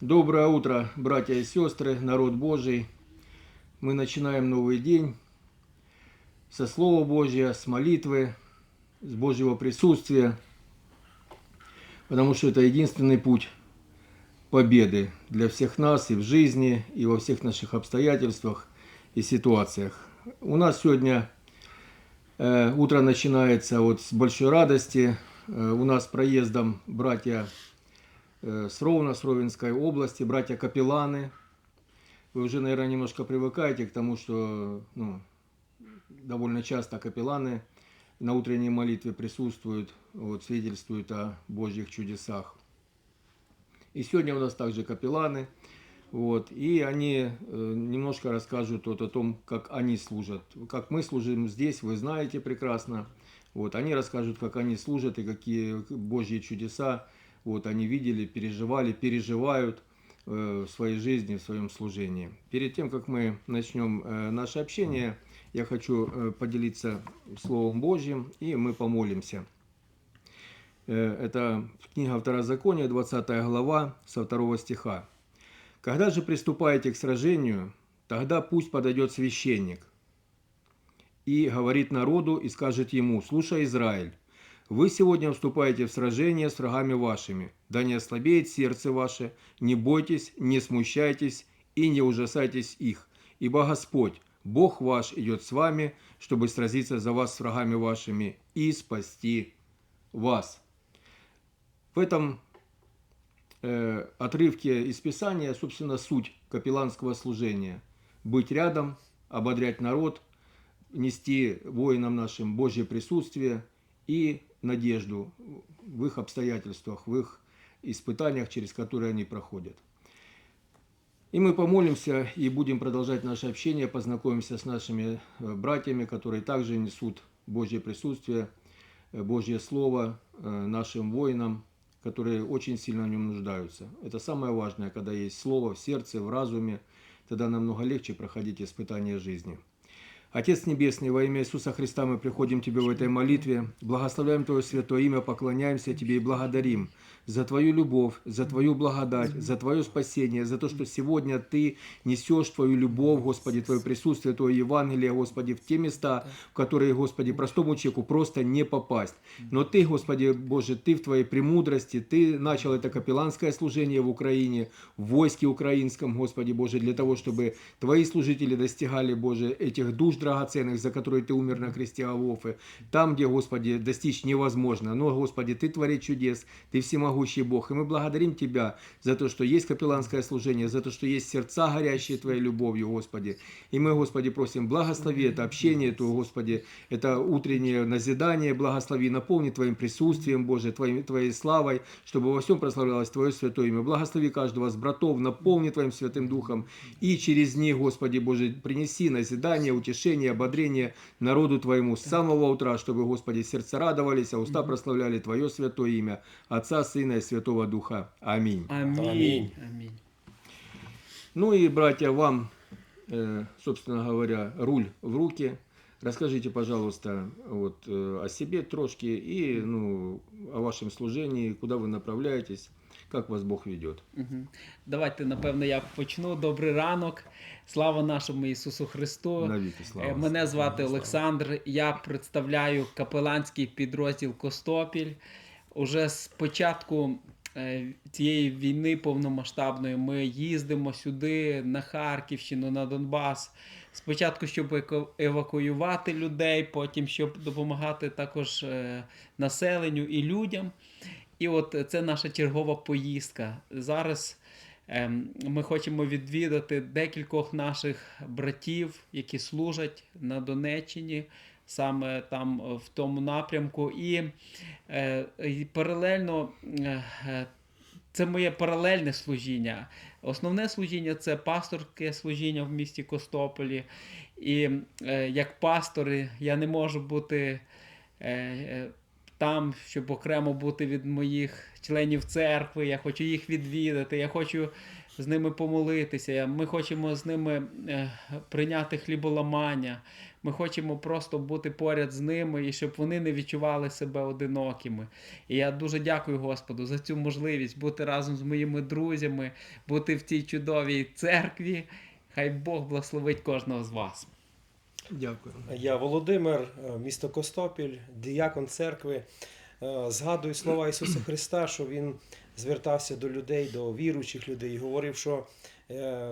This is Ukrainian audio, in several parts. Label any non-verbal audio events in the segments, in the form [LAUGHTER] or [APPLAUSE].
Доброе утро, братья и сестры, народ Божий. Мы начинаем новый день со Слова Божьего, с молитвы, с Божьего присутствия, потому что это единственный путь победы для всех нас и в жизни, и во всех наших обстоятельствах и ситуациях. У нас сегодня э, утро начинается вот с большой радости. Э, у нас проездом братья с Ровно, с Ровенской области, братья капелланы. Вы уже, наверное, немножко привыкаете к тому, что ну, довольно часто капелланы на утренней молитве присутствуют, вот, свидетельствуют о Божьих чудесах. И сегодня у нас также капелланы, вот, и они э, немножко расскажут вот о том, как они служат. Как мы служим здесь, вы знаете прекрасно. Вот, они расскажут, как они служат и какие Божьи чудеса вот, они видели, переживали, переживают э, в своей жизни, в своем служении. Перед тем, как мы начнем э, наше общение, я хочу э, поделиться Словом Божьим, и мы помолимся. Это книга Второзакония, 20 глава, со 2 стиха. «Когда же приступаете к сражению, тогда пусть подойдет священник и говорит народу и скажет ему, слушай, Израиль, вы сегодня вступаете в сражение с врагами вашими, да не ослабеет сердце ваше, не бойтесь, не смущайтесь и не ужасайтесь их, ибо Господь, Бог ваш идет с вами, чтобы сразиться за вас с врагами вашими и спасти вас. В этом э, отрывке из Писания, собственно, суть капелланского служения. Быть рядом, ободрять народ, нести воинам нашим Божье присутствие и надежду в их обстоятельствах, в их испытаниях, через которые они проходят. И мы помолимся и будем продолжать наше общение, познакомимся с нашими э, братьями, которые также несут Божье присутствие, э, Божье Слово э, нашим воинам, которые очень сильно в нем нуждаются. Это самое важное, когда есть Слово в сердце, в разуме, тогда намного легче проходить испытания жизни. Отец Небесный, во имя Иисуса Христа мы приходим к Тебе в этой молитве, благословляем Твое святое имя, поклоняемся Тебе и благодарим за Твою любовь, за Твою благодать, за Твое спасение, за то, что сегодня Ты несешь Твою любовь, Господи, Твое присутствие, Твое Евангелие, Господи, в те места, в которые, Господи, простому человеку просто не попасть. Но Ты, Господи Боже, Ты в Твоей премудрости, Ты начал это капелланское служение в Украине, в войске украинском, Господи Боже, для того, чтобы Твои служители достигали, Боже, этих душ драгоценных, за которые Ты умер на кресте Авофы, там, где, Господи, достичь невозможно. Но, Господи, Ты творец чудес, Ты всемогущий Бог. И мы благодарим Тебя за то, что есть капелланское служение, за то, что есть сердца, горящие Твоей любовью, Господи. И мы, Господи, просим, благослови это общение, это, Господи, это утреннее назидание, благослови, наполни Твоим присутствием, Боже, Твоей, Твоей славой, чтобы во всем прославлялось Твое святое имя. Благослови каждого из братов, наполни Твоим Святым Духом, и через них, Господи Боже, принеси назидание, утешение, ободрение народу Твоему с самого утра, чтобы, Господи, сердца радовались, а уста прославляли Твое святое имя, Отца, Сына и Святого Духа. Аминь. Амінь. Амінь. Амінь. Ну и, братья, вам, э, собственно говоря, руль в руки. Расскажите, пожалуйста, вот, э, о себе трошки и ну, о вашем служении, куда вы направляетесь, Как вас Бог ведет. Мгм. Давайте, напевно, я почну. Добрий ранок. Слава нашому Ісусу Христу. Навіки слава. Е, Мене звати Олександр. Я представляю капеланський підрозділ Костопіль. Уже з початку е, цієї війни повномасштабної ми їздимо сюди, на Харківщину, на Донбас. Спочатку, щоб евакуювати людей, потім щоб допомагати також е, населенню і людям. І от це наша чергова поїздка. Зараз ем, ми хочемо відвідати декількох наших братів, які служать на Донеччині, саме там е, в тому напрямку. І, е, і паралельно е, е, це моє паралельне служіння. Основне служіння це пасторське служіння в місті Костополі. І е, як пастор я не можу бути. Там, щоб окремо бути від моїх членів церкви. Я хочу їх відвідати. Я хочу з ними помолитися. Ми хочемо з ними е, прийняти хліболамання. Ми хочемо просто бути поряд з ними і щоб вони не відчували себе одинокими. І я дуже дякую Господу за цю можливість бути разом з моїми друзями, бути в цій чудовій церкві. Хай Бог благословить кожного з вас. Дякую. Я Володимир, е, місто Костопіль, діякон церкви. Е, Згадую слова Ісуса Христа, що Він звертався до людей, до віруючих людей і говорив, що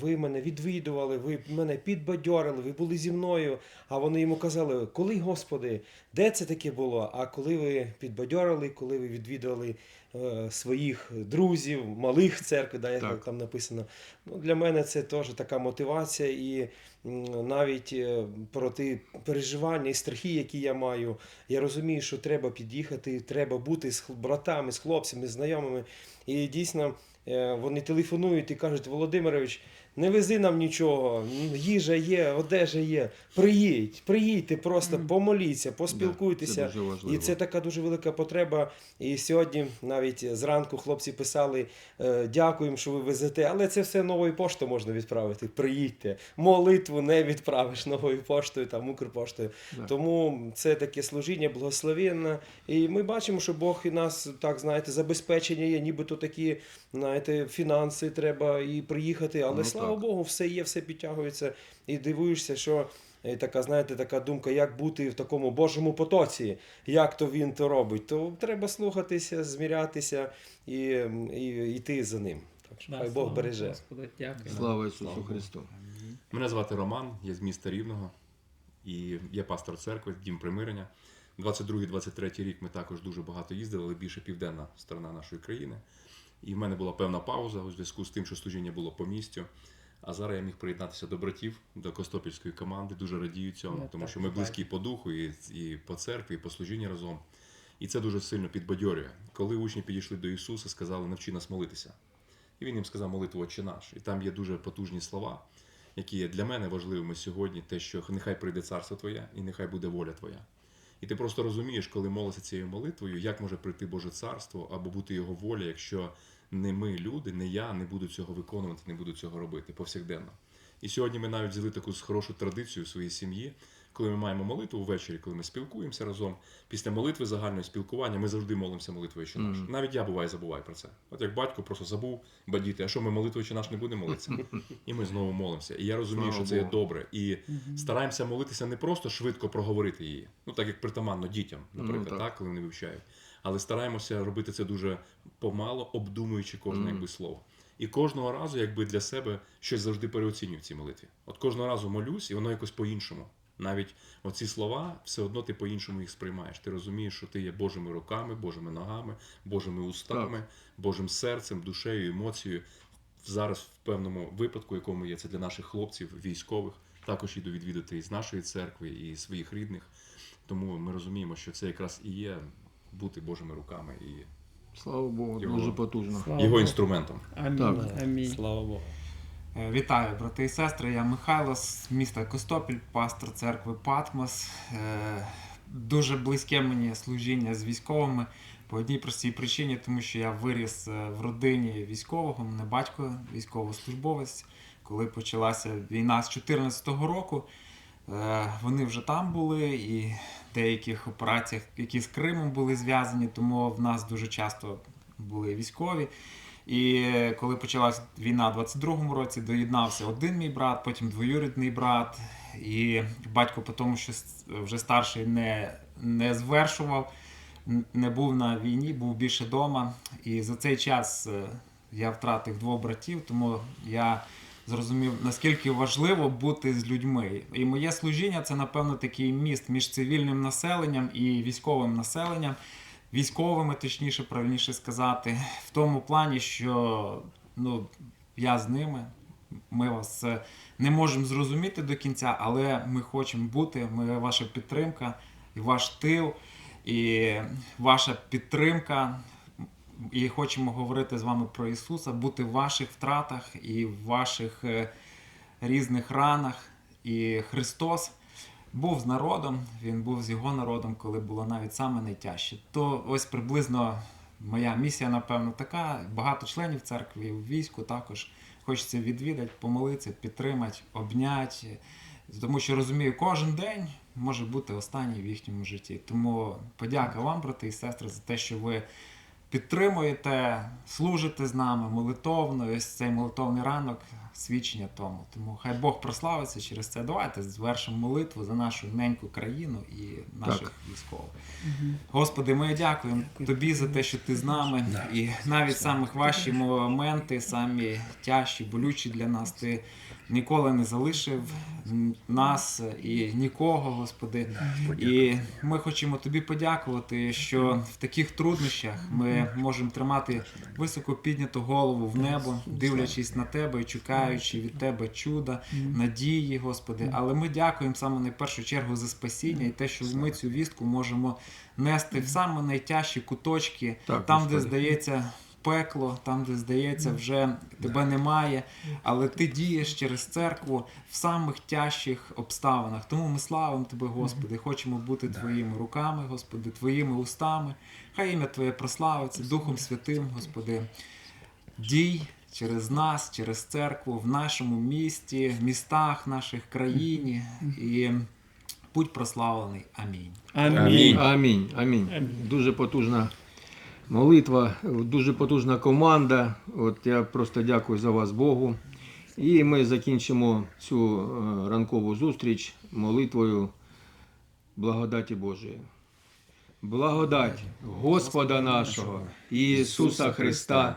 ви мене відвідували, ви мене підбадьорили, ви були зі мною. А вони йому казали, коли, Господи, де це таке було? А коли ви підбадьорили, коли ви відвідували е, своїх друзів, малих церкви, да, як Так. там написано. Ну, для мене це теж така мотивація і навіть е, про ті переживання і страхи, які я маю. Я розумію, що треба під'їхати, треба бути з братами, з хлопцями, з знайомими. І дійсно е, вони телефонують і кажуть, Володимирович, не вези нам нічого, їжа є, одежа є. Приїдь, приїдьте, просто помоліться, Да, поспілкуйтеся. це дуже важливо. І це така дуже велика потреба. І сьогодні навіть зранку хлопці писали: е, дякуємо, що ви везете, але це все новою поштою можна відправити. Приїдьте. Молитву не відправиш новою поштою, там Укрпоштою. Да. Тому це таке служіння благословенне. І ми бачимо, що Бог і нас так знаєте, забезпечення є, нібито такі, знаєте, фінанси треба і приїхати. Але Ну, слава так. Богу, все є, все підтягується. І дивуєшся, що. е, Така, знаєте, така думка, як бути в такому Божому потоці, як то він то робить, то треба слухатися, змірятися і, і йти за ним. Так що Да, хай Бог береже. Господу, дякую. Слава Ісусу Слава Христу. Мене звати Роман, я з міста Рівного і я пастор церкви, дім примирення. 22-23 рік ми також дуже багато їздили, але більше південна сторона нашої країни. І в мене була певна пауза у зв'язку з тим, що служіння було по місцю. А зараз я міг приєднатися до братів, до Костопільської команди. Дуже радію цьому, Ну, тому так, що ми так. близькі по духу і, і по церкві, і по служінні разом. І це дуже сильно підбадьорює. Коли учні підійшли до Ісуса, сказали, навчи нас молитися. І він їм сказав молитву Отче наш. І там є дуже потужні слова, які є для мене важливими сьогодні, те, що нехай прийде царство Твоє і нехай буде воля Твоя. І ти просто розумієш, коли молишся цією молитвою, як може прийти Боже царство або бути його воля, якщо не ми, люди, не я, не буду цього виконувати, не буду цього робити повсякденно. І сьогодні ми навіть взяли таку хорошу традицію в своїй сім'ї, коли ми маємо молитву ввечері, коли ми спілкуємося разом. Після молитви загального спілкування ми завжди молимося молитвою чи наш. Мгм. Навіть я буває забуваю про це. От як батько просто забув бадіти, а що ми молитвою чи наш не будемо молитися? [LAUGHS] І ми знову молимося. І я розумію, Слава що це є добре. І стараємося молитися не просто швидко проговорити її, ну так як притаманно дітям, наприклад, Ну, так. так. коли вони вивчають. Але стараємося робити це дуже помало, обдумуючи кожне Мгм. якби слово. І кожного разу, якби для себе щось завжди переоцінюю в цій молитві. От кожного разу молюсь, і воно якось по-іншому. Навіть оці слова все одно ти по-іншому їх сприймаєш. Ти розумієш, що ти є Божими руками, Божими ногами, Божими устами, Божим серцем, душею, емоцією. Зараз в певному випадку, якому є це для наших хлопців, військових, також іду відвідати із нашої церкви, і своїх рідних. Тому ми розуміємо, що це якраз і є бути Божими руками і Слава Богу, Його- дуже потужно. Слава його Богу. інструментом. Амінь. Так. Амінь. Слава Богу. Е, Вітаю, брати і сестри. Я Михайло з міста Костопіль, пастор церкви Патмос. Е, Дуже близьке мені служіння з військовими по одній простій причині, тому що я виріс е, в родині військового, мене батько військовослужбовець. Коли почалася війна з 2014 року, вони вже там були і в деяких операціях, які з Кримом були зв'язані, тому в нас дуже часто були військові. І коли почалась війна в 22-му році, доєднався один мій брат, потім двоюрідний брат. І батько, по тому, що вже старший не, не звершував, не був на війні, був більше вдома. І за цей час е, я втратив двох братів, тому я зрозумів, наскільки важливо бути з людьми. І моє служіння це, напевно, такий міст між цивільним населенням і військовим населенням військовими, точніше, правильніше сказати, в тому плані, що ну, я з ними. Ми вас е, не можемо зрозуміти до кінця, але ми хочемо бути. Ми ваша підтримка, і ваш тил, і ваша підтримка. І хочемо говорити з вами про Ісуса, бути в ваших втратах і в ваших е, різних ранах. І Христос був з народом, він був з його народом, коли було навіть саме найтяжче. То ось приблизно моя місія, напевно, така. Багато членів церкви в війську також хочеться відвідати, помолитися, підтримати, обняти. Тому що розумію, кожен день може бути останній в їхньому житті. Тому подяка вам, брати і сестри, за те, що ви підтримуєте, служите з нами молитовно. Ось цей молитовний ранок свідчення тому. Тому хай Бог прославиться через це. Давайте звершимо молитву за нашу неньку країну і наших Так. військових. Господи, ми дякуємо тобі за те, що ти з нами, і навіть самих важчі моменти, самі тяжчі, болючі для нас. Ти ніколи не залишив нас і нікого, Господи. І ми хочемо тобі подякувати, що в таких труднощах ми можемо тримати високо підняту голову в небо, дивлячись на тебе і чекаючи від тебе чуда, надії, Господи. Але ми дякуємо саме на першу чергу за спасіння і те, що ми цю вістку можемо нести в саме найтяжчі куточки, Так, там, де здається. Пекло, там, де здається, вже тебе немає, але ти дієш через церкву в самих тяжчих обставинах. Тому ми славимо тебе, Господи, хочемо бути твоїми руками, Господи, твоїми устами. Хай ім'я Твоє прославиться Духом Святим, Господи. Дій через нас, через церкву, в нашому місті, в містах наших країні. І будь прославлений. Амінь. Амінь. Амінь. Амінь. Дуже потужна молитва, дуже потужна команда. От я просто дякую за вас Богу. І ми закінчимо цю е, ранкову зустріч молитвою благодаті Божої. Благодать Господа нашого Ісуса Христа